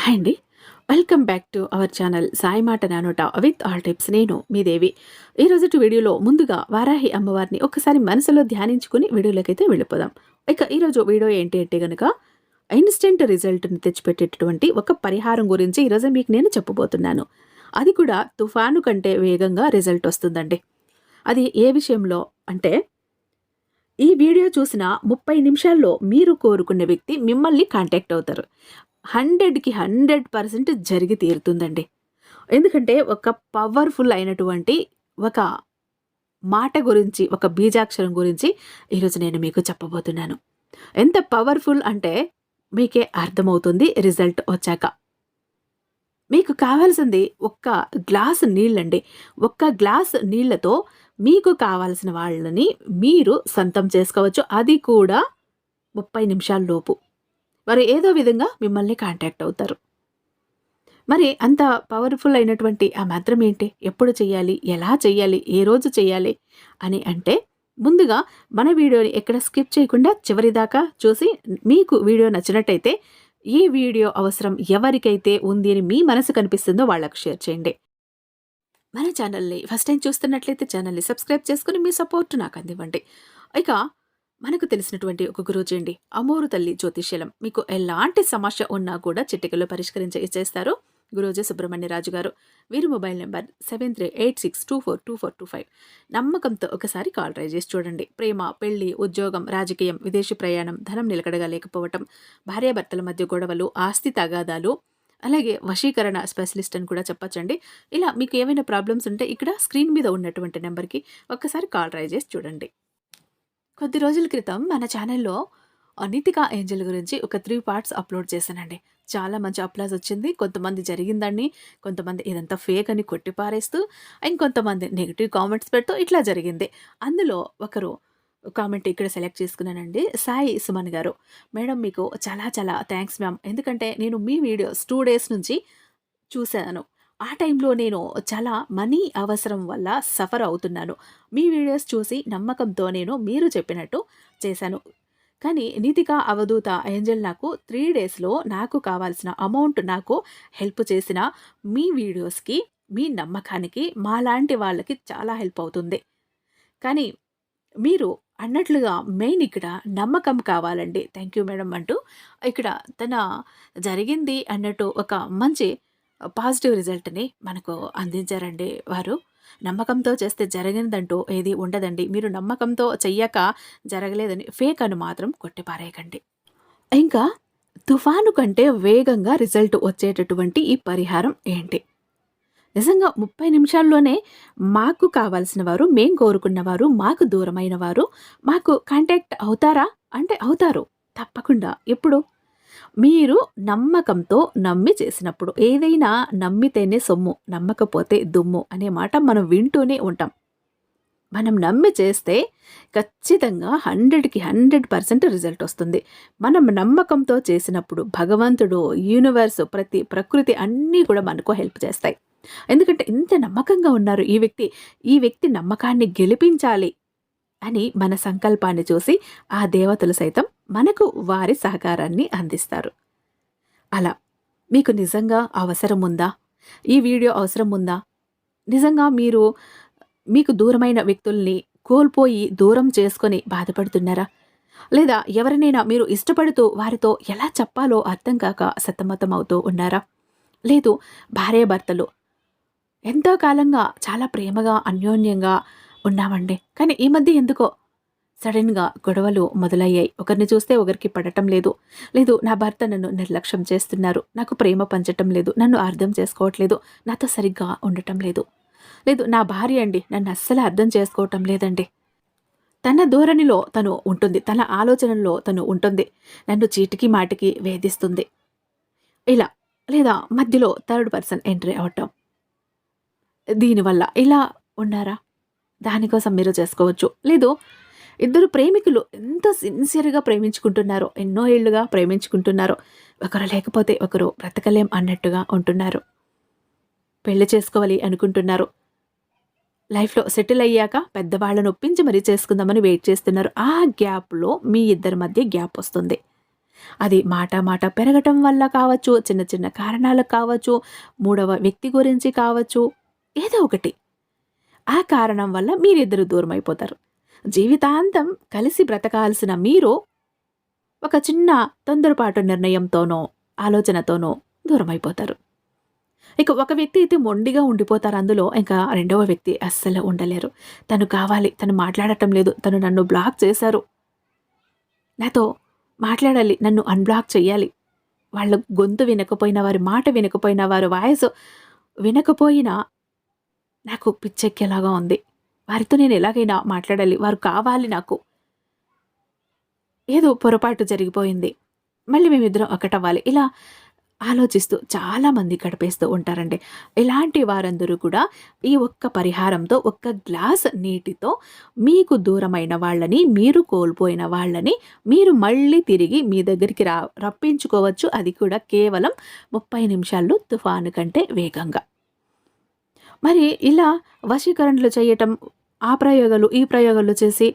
Hi అండి. Welcome back to our channel Sai మాట నానోట విత్ ఆల్ టిప్స్. నేను మీ దేవి. ఈ రోజుటి వీడియోలో ముందుగా వారాహి అమ్మవారిని ఒకసారి మనసులో ధ్యానించుకుని వీడియోలోకైతే వెళ్ళిపోదాం. ఇక ఈరోజు వీడియో ఏంటి అంటే కనుక ఇన్స్టెంట్ రిజల్ట్ని తెచ్చిపెట్టేటటువంటి ఒక పరిహారం గురించి ఈరోజు మీకు నేను చెప్పబోతున్నాను. అది కూడా తుఫాను కంటే వేగంగా రిజల్ట్ వస్తుందండి. అది ఏ విషయంలో అంటే ఈ వీడియో చూసిన ముప్పై నిమిషాల్లో మీరు కోరుకున్న వ్యక్తి మిమ్మల్ని కాంటాక్ట్ అవుతారు. హండ్రెడ్కి హండ్రెడ్ పర్సెంట్ జరిగి తీరుతుందండి. ఎందుకంటే ఒక పవర్ఫుల్ అయినటువంటి ఒక మాట గురించి ఒక బీజాక్షరం గురించి ఈరోజు నేను మీకు చెప్పబోతున్నాను. ఎంత పవర్ఫుల్ అంటే మీకే అర్థమవుతుంది రిజల్ట్ వచ్చాక. మీకు కావాల్సింది ఒక్క గ్లాస్ నీళ్ళండి. ఒక్క గ్లాస్ నీళ్ళతో మీకు కావాల్సిన వాళ్ళని మీరు సొంతం చేసుకోవచ్చు. అది కూడా ముప్పై నిమిషాల లోపు వారు ఏదో విధంగా మిమ్మల్ని కాంటాక్ట్ అవుతారు. మరి అంత పవర్ఫుల్ అయినటువంటి ఆ మంత్రం ఏంటి? ఎప్పుడు చేయాలి ఎలా చేయాలి ఏ రోజు చేయాలి అని అంటే ముందుగా మన వీడియోని ఎక్కడ స్కిప్ చేయకుండా చివరిదాకా చూసి మీకు వీడియో నచ్చినట్టయితే ఈ వీడియో అవసరం ఎవరికైతే ఉంది అని మీ మనసు కనిపిస్తుందో వాళ్ళకు షేర్ చేయండి. మన ఛానల్ని ఫస్ట్ టైం చూస్తున్నట్లయితే ఛానల్ని సబ్స్క్రైబ్ చేసుకుని మీ సపోర్ట్ నాకు అందివ్వండి. ఇక మనకు తెలిసినటువంటి ఒక గురూజీ అండి. అమోరు తల్లి జ్యోతిష్యలం. మీకు ఎలాంటి సమస్య ఉన్నా కూడా చిటికలో పరిష్కరించి ఇచ్చేస్తారు. గురూజీ సుబ్రహ్మణ్యరాజు గారు వీరి mobile number seven three eight six two four two four two five. నమ్మకంతో ఒకసారి కాల్ ట్రై చేసి చూడండి. ప్రేమ పెళ్ళి ఉద్యోగం రాజకీయం విదేశీ ప్రయాణం ధనం నిలకడగా లేకపోవటం భార్యాభర్తల మధ్య గొడవలు ఆస్తి తగాదాలు అలాగే వశీకరణ స్పెషలిస్ట్ అని కూడా చెప్పచ్చండి. ఇలా మీకు ఏమైనా ప్రాబ్లమ్స్ ఉంటే ఇక్కడ స్క్రీన్ మీద ఉన్నటువంటి నెంబర్కి ఒక్కసారి కాల్ ట్రై చేసి చూడండి. కొద్ది రోజుల క్రితం మన ఛానల్లో అనితిక ఏంజల్ గురించి ఒక త్రీ పార్ట్స్ అప్లోడ్ చేశానండి. చాలా మంచి అప్లాజ్ వచ్చింది. కొంతమంది జరిగిందని కొంతమంది ఇదంతా ఫేక్ అని కొట్టిపారేస్తూ ఇంకొంతమంది నెగిటివ్ కామెంట్స్ పెడుతూ ఇట్లా జరిగింది. అందులో ఒకరు కామెంట్ ఇక్కడ సెలెక్ట్ చేసుకున్నానండి. సాయి సుమన్ గారు. మేడం మీకు చాలా చాలా థ్యాంక్స్ మ్యామ్. ఎందుకంటే నేను మీ వీడియోస్ టూ డేస్ నుంచి చూశాను. ఆ టైంలో నేను చాలా మనీ అవసరం వల్ల సఫర్ అవుతున్నాను. మీ వీడియోస్ చూసి నమ్మకంతో నేను మీరు చెప్పినట్టు చేశాను. కానీ నీతిక అవధూత ఏంజల్ నాకు త్రీ డేస్లో నాకు కావాల్సిన అమౌంట్ నాకు హెల్ప్ చేసిన మీ వీడియోస్కి మీ నమ్మకానికి మాలాంటి వాళ్ళకి చాలా హెల్ప్ అవుతుంది. కానీ మీరు అన్నట్లుగా మెయిన్ ఇక్కడ నమ్మకం కావాలండి. థ్యాంక్ యూ మేడం అంటూ. ఇక్కడ తన జరిగింది అన్నట్టు ఒక మంచి పాజిటివ్ రిజల్ట్ని మనకు అందించారండి వారు. నమ్మకంతో చేస్తే జరిగినదంటూ ఏది ఉండదండి. మీరు నమ్మకంతో చెయ్యక జరగలేదని ఫేక్ అని మాత్రం కొట్టిపారేయకండి. ఇంకా తుఫాను కంటే వేగంగా రిజల్ట్ వచ్చేటటువంటి ఈ పరిహారం ఏంటి? నిజంగా ముప్పై నిమిషాల్లోనే మాకు కావాల్సిన వారు మేం కోరుకున్నవారు మాకు దూరమైన వారు మాకు కాంటాక్ట్ అవుతారా? అంటే అవుతారు. తప్పకుండా. ఎప్పుడు? మీరు నమ్మకంతో నమ్మి చేసినప్పుడు ఏదైనా నమ్మితేనే సొమ్ము నమ్మకపోతే దుమ్ము అనే మాట మనం వింటూనే ఉంటాం. మనం నమ్మి చేస్తే ఖచ్చితంగా హండ్రెడ్కి హండ్రెడ్ పర్సెంట్ రిజల్ట్ వస్తుంది. మనం నమ్మకంతో చేసినప్పుడు భగవంతుడు యూనివర్స్ ప్రతి ప్రకృతి అన్నీ కూడా మనకు హెల్ప్ చేస్తాయి. ఎందుకంటే ఇంత నమ్మకంగా ఉన్నారు ఈ వ్యక్తి ఈ వ్యక్తి నమ్మకాన్ని గెలిపించాలి అని మన సంకల్పాన్ని చూసి ఆ దేవతలు సైతం మనకు వారి సహకారాన్ని అందిస్తారు. అలా మీకు నిజంగా అవసరం ఉందా? ఈ వీడియో అవసరం ఉందా? నిజంగా మీరు మీకు దూరమైన వ్యక్తుల్ని కోల్పోయి దూరం చేసుకొని బాధపడుతున్నారా? లేదా ఎవరినైనా మీరు ఇష్టపడుతూ వారితో ఎలా చెప్పాలో అర్థం కాక సతమతం అవుతూ ఉన్నారా? లేదు భార్యాభర్తలు ఎంతో కాలంగా చాలా ప్రేమగా అన్యోన్యంగా ఉన్నామండి. కానీ ఈ మధ్య ఎందుకో సడన్గా గొడవలు మొదలయ్యాయి. ఒకరిని చూస్తే ఒకరికి పడటం లేదు. లేదు నా భర్త నన్ను నిర్లక్ష్యం చేస్తున్నారు. నాకు ప్రేమ పంచటం లేదు. నన్ను అర్థం చేసుకోవట్లేదు. నాతో సరిగ్గా ఉండటం లేదు. లేదు నా భార్య అండి. నన్ను అస్సలు అర్థం చేసుకోవటం లేదండి. తన ధోరణిలో తను ఉంటుంది. తన ఆలోచనల్లో తను ఉంటుంది. నన్ను చీటికి మాటికి వేధిస్తుంది. ఇలా లేదా మధ్యలో థర్డ్ పర్సన్ ఎంట్రీ అవటం. దీనివల్ల ఇలా ఉన్నారా? దానికోసం మీరు చేసుకోవచ్చు. లేదు ఇద్దరు ప్రేమికులు ఎంత సిన్సియర్గా ప్రేమించుకుంటున్నారో ఎన్నో ఏళ్ళుగా ప్రేమించుకుంటున్నారో ఒకరు లేకపోతే ఒకరు బ్రతకలేం అన్నట్టుగా ఉంటున్నారు. పెళ్ళి చేసుకోవాలి అనుకుంటున్నారు. లైఫ్లో సెటిల్ అయ్యాక పెద్దవాళ్ళను ఒప్పించి మరీ చేసుకుందామని వెయిట్ చేస్తున్నారు. ఆ గ్యాప్లో మీ ఇద్దరి మధ్య గ్యాప్ వస్తుంది. అది మాట మాట పెరగటం వల్ల కావచ్చు చిన్న చిన్న కారణాలకు కావచ్చు మూడవ వ్యక్తి గురించి కావచ్చు ఏదో ఒకటి. ఆ కారణం వల్ల మీరిద్దరు దూరం అయిపోతారు జీవితాంతం కలిసి బ్రతకాల్సిన మీరు ఒక చిన్న తొందరపాటు నిర్ణయంతోనో ఆలోచనతోనో దూరం అయిపోతారు ఇక ఒక వ్యక్తి అయితే మొండిగా ఉండిపోతారు అందులో ఇంకా రెండవ వ్యక్తి అస్సలు ఉండలేరు. తను కావాలి తను మాట్లాడటం లేదు తను నన్ను బ్లాక్ చేశారు. నాతో మాట్లాడాలి నన్ను అన్బ్లాక్ చెయ్యాలి. వాళ్ళ గొంతు వినకపోయినా వారి మాట వినకపోయినా వారి వాయిస్ వినకపోయినా నాకు పిచ్చెక్కేలాగా ఉంది. వారితో నేను ఎలాగైనా మాట్లాడాలి. వారు కావాలి నాకు. ఏదో పొరపాటు జరిగిపోయింది. మళ్ళీ మేమిద్దరం ఒకటవ్వాలి. ఇలా ఆలోచిస్తూ చాలామంది గడిపేస్తూ ఉంటారండి. ఇలాంటి వారందరూ కూడా ఈ ఒక్క పరిహారంతో ఒక్క గ్లాస్ నీటితో మీకు దూరమైన వాళ్ళని మీరు కోల్పోయిన వాళ్ళని మీరు మళ్ళీ తిరిగి మీ దగ్గరికి రా రప్పించుకోవచ్చు. అది కూడా కేవలం ముప్పై నిమిషాల్లో తుఫాను కంటే వేగంగా. మరి ఇలా వశీకరణలు చేయటం ఆ ప్రయోగాలు ఈ ప్రయోగాలు చేసి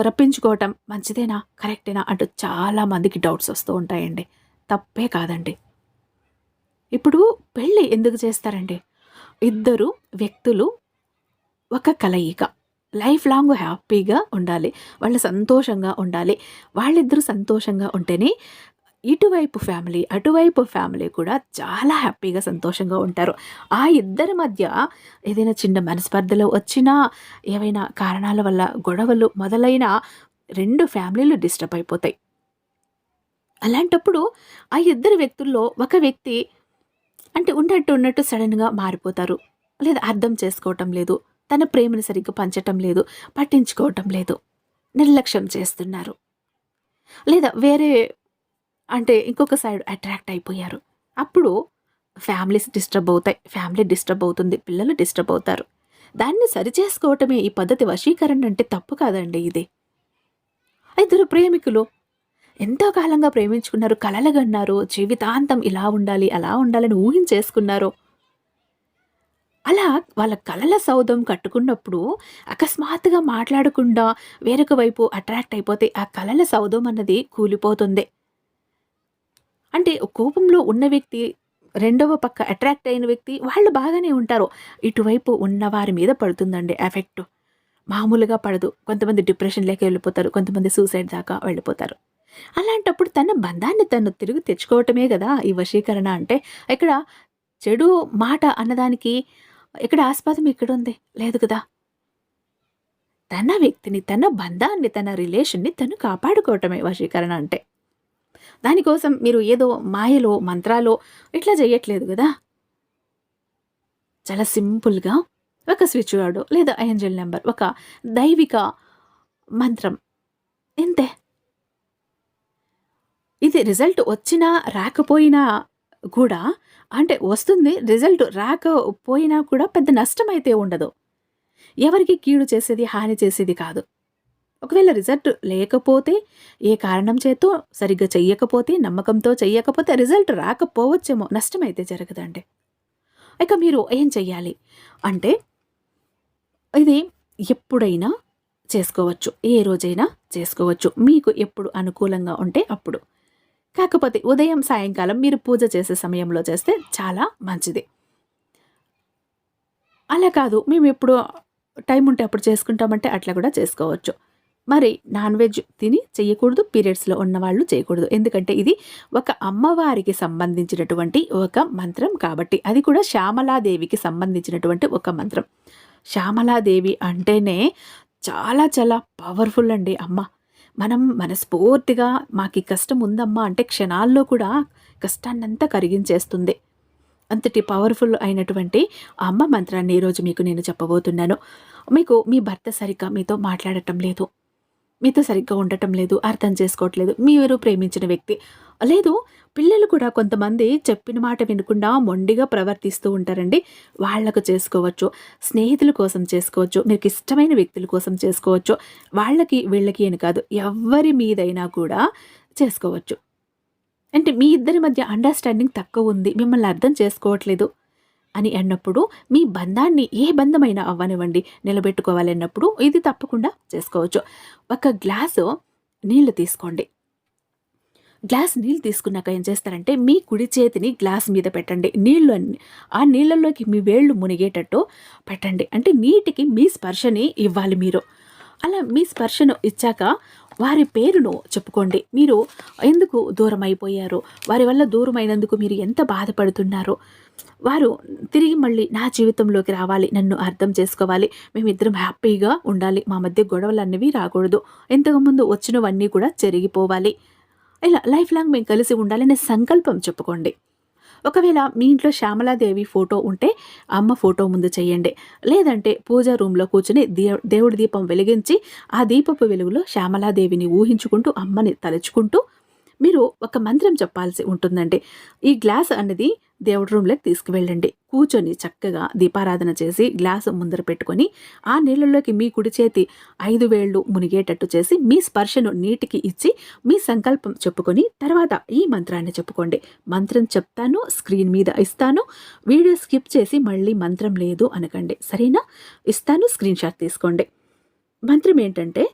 రప్పించుకోవటం మంచిదేనా? కరెక్టేనా? అంటూ చాలా మందికి డౌట్స్ వస్తూ ఉంటాయండి. తప్పే కాదండి. ఇప్పుడు పెళ్ళి ఎందుకు చేస్తారండి? ఇద్దరు వ్యక్తులు ఒక కలయిక. లైఫ్ లాంగ్ హ్యాపీగా ఉండాలి. వాళ్ళు సంతోషంగా ఉండాలి. వాళ్ళిద్దరూ సంతోషంగా ఉంటేనే ఇటువైపు ఫ్యామిలీ అటువైపు ఫ్యామిలీ కూడా చాలా హ్యాపీగా సంతోషంగా ఉంటారు. ఆ ఇద్దరి మధ్య ఏదైనా చిన్న మనస్పర్ధలు వచ్చినా ఏవైనా కారణాల వల్ల గొడవలు మొదలైన రెండు ఫ్యామిలీలు డిస్టర్బ్ అయిపోతాయి. అలాంటప్పుడు ఆ ఇద్దరు వ్యక్తుల్లో ఒక వ్యక్తి అంటే ఉన్నట్టు ఉన్నట్టు సడన్గా మారిపోతారు. లేదా అర్థం చేసుకోవటం లేదు తన ప్రేమను సరిగ్గా పంచటం లేదు పట్టించుకోవటం లేదు నిర్లక్ష్యం చేస్తున్నారు. లేదా వేరే అంటే ఇంకొక సైడ్ అట్రాక్ట్ అయిపోయారు. అప్పుడు ఫ్యామిలీస్ డిస్టర్బ్ అవుతాయి. ఫ్యామిలీ డిస్టర్బ్ అవుతుంది. పిల్లలు డిస్టర్బ్ అవుతారు. దాన్ని సరిచేసుకోవటమే ఈ పద్ధతి వశీకరణ అంటే తప్పు కాదండి ఇది. ఇద్దరు ప్రేమికులు ఎంతో కాలంగా ప్రేమించుకున్నారు. కలలుగన్నారు. జీవితాంతం ఇలా ఉండాలి అలా ఉండాలని ఊహించేసుకున్నారు. అలా వాళ్ళ కలల సౌధం కట్టుకున్నప్పుడు అకస్మాత్తుగా మాట్లాడకుండా వేరొక వైపు అట్రాక్ట్ అయిపోతే ఆ కలల సౌధం అన్నది కూలిపోతుంది. అంటే కోపంలో ఉన్న వ్యక్తి రెండవ పక్క అట్రాక్ట్ అయిన వ్యక్తి వాళ్ళు బాగానే ఉంటారు. ఇటువైపు ఉన్న వారి మీద పడుతుందండి ఎఫెక్ట్ మామూలుగా పడదు. కొంతమంది డిప్రెషన్లోకి వెళ్ళిపోతారు. కొంతమంది సూసైడ్ దాకా వెళ్ళిపోతారు. అలాంటప్పుడు తన బంధాన్ని తను తిరిగి తెచ్చుకోవటమే కదా ఈ వశీకరణ అంటే. ఇక్కడ చెడు మాట అన్నదానికి ఇక్కడ ఆస్పాదం ఇక్కడ ఉంది లేదు కదా. తన వ్యక్తిని తన బంధాన్ని తన రిలేషన్ని తను కాపాడుకోవటమే వశీకరణ అంటే. దానికోసం మీరు ఏదో మాయలో మంత్రాలో ఇట్లా చేయట్లేదు కదా చాలా సింపుల్గా ఒక స్విచ్ వర్డ్ లేదా ఏంజల్ నెంబర్ ఒక దైవిక మంత్రం. ఇంతే ఇది రిజల్ట్ వచ్చినా రాకపోయినా కూడా అంటే వస్తుంది రిజల్ట్ రాకపోయినా కూడా పెద్ద నష్టం అయితే ఉండదు. ఎవరికి కీడు చేసేది హాని చేసేది కాదు. ఒకవేళ రిజల్ట్ లేకపోతే ఏ కారణం చేతో సరిగ్గా చెయ్యకపోతే నమ్మకంతో చెయ్యకపోతే రిజల్ట్ రాకపోవచ్చేమో. నష్టమైతే జరగదండి. ఇక మీరు ఏం చెయ్యాలి? అంటే ఇది ఎప్పుడైనా చేసుకోవచ్చు. ఏ రోజైనా చేసుకోవచ్చు. మీకు ఎప్పుడు అనుకూలంగా ఉంటే అప్పుడు. కాకపోతే ఉదయం సాయంకాలం మీరు పూజ చేసే సమయంలో చేస్తే చాలా మంచిది. అలా కాదు. మేము ఎప్పుడు టైం ఉంటే అప్పుడు చేసుకుంటామంటే అట్లా కూడా చేసుకోవచ్చు. మరి నాన్ వెజ్ తిని చేయకూడదు పీరియడ్స్లో ఉన్నవాళ్ళు చేయకూడదు. ఎందుకంటే ఇది ఒక అమ్మవారికి సంబంధించినటువంటి ఒక మంత్రం కాబట్టి అది కూడా శ్యామలాదేవికి సంబంధించినటువంటి ఒక మంత్రం. శ్యామలాదేవి అంటేనే చాలా చాలా పవర్ఫుల్ అండి అమ్మ. మనం మనస్ఫూర్తిగా మాకు కష్టం ఉందమ్మా అంటే క్షణాల్లో కూడా కష్టాన్నంతా కరిగించేస్తుంది. అంతటి పవర్ఫుల్ అయినటువంటి అమ్మ మంత్రాన్ని ఈరోజు మీకు నేను చెప్పబోతున్నాను. మీకు మీ భర్త సరిగ్గా మీతో మాట్లాడటం లేదు. మీతో సరిగ్గా ఉండటం లేదు అర్థం చేసుకోవట్లేదు మీరు ప్రేమించిన వ్యక్తి. లేదు పిల్లలు కూడా కొంతమంది చెప్పిన మాట వినకుండా మొండిగా ప్రవర్తిస్తూ ఉంటారండి. వాళ్ళకు చేసుకోవచ్చు స్నేహితుల కోసం చేసుకోవచ్చు మీకు ఇష్టమైన వ్యక్తుల కోసం చేసుకోవచ్చు. వాళ్ళకి వీళ్ళకి అని కాదు ఎవరి మీదైనా కూడా చేసుకోవచ్చు. అంటే మీ ఇద్దరి మధ్య అండర్స్టాండింగ్ తక్కువ ఉంది మిమ్మల్ని అర్థం చేసుకోవట్లేదు. అని అన్నప్పుడు మీ బంధాన్ని ఏ బంధమైనా అవ్వనివ్వండి నిలబెట్టుకోవాలన్నప్పుడు ఇది తప్పకుండా చేసుకోవచ్చు. ఒక గ్లాసు నీళ్ళు తీసుకోండి. గ్లాస్ నీళ్ళు తీసుకున్నాక ఏం చేస్తారంటే మీ కుడి చేతిని గ్లాస్ మీద పెట్టండి. నీళ్ళు అన్ని ఆ నీళ్ళల్లోకి మీ వేళ్ళు మునిగేటట్టు పెట్టండి. అంటే నీటికి మీ స్పర్శని ఇవ్వాలి మీరు. అలా మీ స్పర్శను ఇచ్చాక వారి పేరును చెప్పుకోండి. మీరు ఎందుకు దూరం అయిపోయారు వారి వల్ల దూరం అయినందుకు మీరు ఎంత బాధపడుతున్నారు? వారు తిరిగి మళ్ళీ నా జీవితంలోకి రావాలి నన్ను అర్థం చేసుకోవాలి. మేమిద్దరం హ్యాపీగా ఉండాలి. మా మధ్య గొడవలు అనేవి రాకూడదు. ఇంతకుముందు వచ్చినవన్నీ కూడా జరిగిపోవాలి. ఇలా లైఫ్ లాంగ్ మేము కలిసి ఉండాలనే సంకల్పం చెప్పుకోండి. ఒకవేళ మీ ఇంట్లో శ్యామలాదేవి ఫోటో ఉంటే అమ్మ ఫోటో ముందు చేయండి. లేదంటే పూజా రూమ్లో కూర్చుని దేవుడి దీపం వెలిగించి ఆ దీపపు వెలుగులో శ్యామలాదేవిని ఊహించుకుంటూ అమ్మని తలుచుకుంటూ మీరు ఒక మంత్రం చెప్పాల్సి ఉంటుందండి. ఈ గ్లాస్ అనేది దేవుడి రూమ్లోకి తీసుకువెళ్ళండి. కూర్చొని చక్కగా దీపారాధన చేసి గ్లాసు ముందర పెట్టుకొని ఆ నీళ్ళలోకి మీ కుడి చేతి ఐదు వేళ్ళు మునిగేటట్టు చేసి మీ స్పర్శను నీటికి ఇచ్చి మీ సంకల్పం చెప్పుకొని తర్వాత ఈ మంత్రాన్ని చెప్పుకోండి. మంత్రం చెప్తాను స్క్రీన్ మీద ఇస్తాను వీడియో స్కిప్ చేసి మళ్ళీ మంత్రం లేదు అనకండి. సరేనా? ఇస్తాను స్క్రీన్ షాట్ తీసుకోండి. మంత్రం ఏంటంటే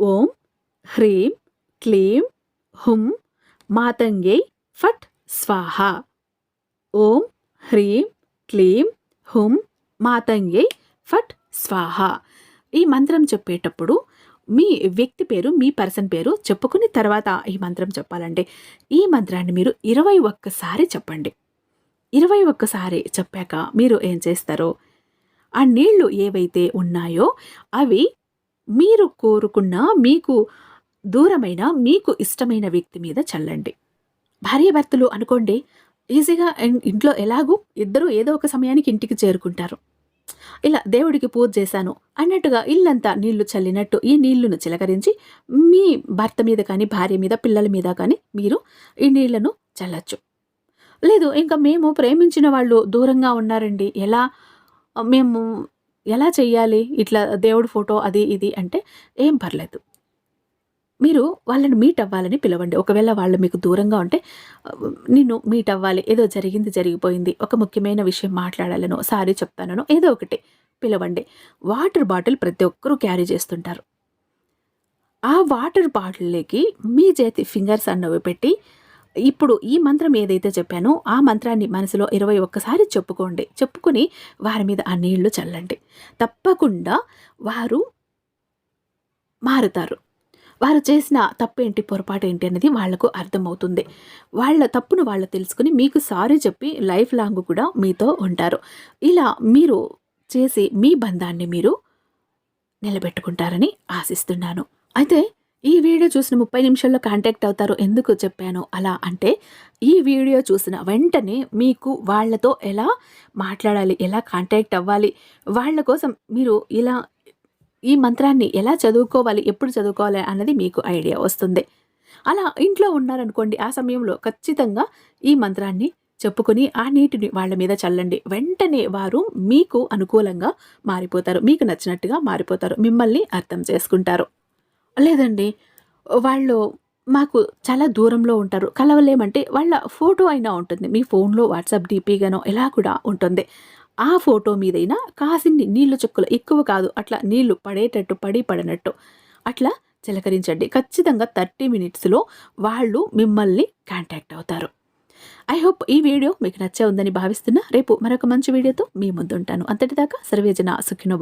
ఓం హ్రీం క్లీం హుం మాతంగే ఫట్ స్వాహ. ఓం హ్రీం క్లీం హుం మాతంగే ఫట్ స్వాహ. ఈ మంత్రం చెప్పేటప్పుడు మీ వ్యక్తి పేరు మీ పర్సన్ పేరు చెప్పుకుని తర్వాత ఈ మంత్రం చెప్పాలండి ఈ మంత్రాన్ని మీరు ఇరవై ఒక్కసారి చెప్పండి. ఇరవై ఒక్కసారి చెప్పాక మీరు ఏం చేస్తారో? ఆ నీళ్ళు ఏవైతే ఉన్నాయో అవి మీరు కోరుకున్న మీకు దూరమైన మీకు ఇష్టమైన వ్యక్తి మీద చల్లండి. భార్యాభర్తలు అనుకోండి ఈజీగా ఇంట్లో ఎలాగూ ఇద్దరు ఏదో ఒక సమయానికి ఇంటికి చేరుకుంటారు. ఇలా దేవుడికి పూజ చేశాను అన్నట్టుగా ఇల్లంతా నీళ్ళు చల్లినట్టు ఈ నీళ్ళను చిలకరించి మీ భర్త మీద కానీ భార్య మీద పిల్లల మీద కానీ మీరు ఈ నీళ్ళను చల్లచ్చు. లేదు ఇంకా మేము ప్రేమించిన వాళ్ళు దూరంగా ఉన్నారండి. ఎలా? మేము ఎలా చెయ్యాలి? ఇట్లా దేవుడి ఫోటో అది ఇది అంటే ఏం పర్లేదు. మీరు వాళ్ళని మీట్ అవ్వాలని పిలవండి. ఒకవేళ వాళ్ళు మీకు దూరంగా ఉంటే నేను నిన్ను మీట్ అవ్వాలి. ఏదో జరిగింది జరిగిపోయింది. ఒక ముఖ్యమైన విషయం మాట్లాడాలనో సారీ చెప్తానో ఏదో ఒకటి పిలవండి. వాటర్ బాటిల్ ప్రతి ఒక్కరూ క్యారీ చేస్తుంటారు. ఆ వాటర్ బాటిల్లోకి మీ చేతి ఫింగర్స్ అన్నవి పెట్టి ఇప్పుడు ఈ మంత్రం ఏదైతే చెప్పానో ఆ మంత్రాన్ని మనసులో ఇరవై ఒక్కసారి చెప్పుకోండి. చెప్పుకొని వారి మీద ఆ నీళ్ళు చల్లండి. తప్పకుండా వారు మారుతారు. వారు చేసిన తప్పేంటి పొరపాటు ఏంటి అనేది వాళ్ళకు అర్థమవుతుంది. వాళ్ళ తప్పును వాళ్ళు తెలుసుకుని మీకు సారీ చెప్పి లైఫ్ లాంగ్ కూడా మీతో ఉంటారు. ఇలా మీరు చేసి మీ బంధాన్ని మీరు నిలబెట్టుకుంటారని ఆశిస్తున్నాను. అయితే ఈ వీడియో చూసిన ముప్పై నిమిషాల్లో కాంటాక్ట్ అవుతారు ఎందుకు చెప్పాను అలా అంటే ఈ వీడియో చూసిన వెంటనే మీకు వాళ్ళతో ఎలా మాట్లాడాలి ఎలా కాంటాక్ట్ అవ్వాలి వాళ్ళ కోసం మీరు ఇలా ఈ మంత్రాన్ని ఎలా చదువుకోవాలి ఎప్పుడు చదువుకోవాలి అన్నది మీకు ఐడియా వస్తుంది. అలా ఇంట్లో ఉన్నారనుకోండి ఆ సమయంలో ఖచ్చితంగా ఈ మంత్రాన్ని చెప్పుకొని ఆ నీటిని వాళ్ళ మీద చల్లండి. వెంటనే వారు మీకు అనుకూలంగా మారిపోతారు. మీకు నచ్చినట్టుగా మారిపోతారు. మిమ్మల్ని అర్థం చేసుకుంటారు. లేదండి వాళ్ళు మాకు చాలా దూరంలో ఉంటారు. కలవలేమంటే వాళ్ళ ఫోటో అయినా ఉంటుంది. మీ ఫోన్లో వాట్సాప్ డీపీగానో ఇలా కూడా ఉంటుంది. ఆ ఫోటో మీదైనా కాసిన్ని నీళ్ళు చుక్కలు. ఎక్కువ కాదు అట్లా నీళ్ళు పడేటట్టు పడి పడనట్టు. అట్లా చిలకరించండి. ఖచ్చితంగా థర్టీ మినిట్స్లో వాళ్ళు మిమ్మల్ని కాంటాక్ట్ అవుతారు. ఐ హోప్ ఈ వీడియో మీకు నచ్చే ఉందని భావిస్తున్నా. రేపు మరొక మంచి వీడియోతో మీ ముందుంటాను. అంతటిదాకా సర్వేజన సుఖినోబా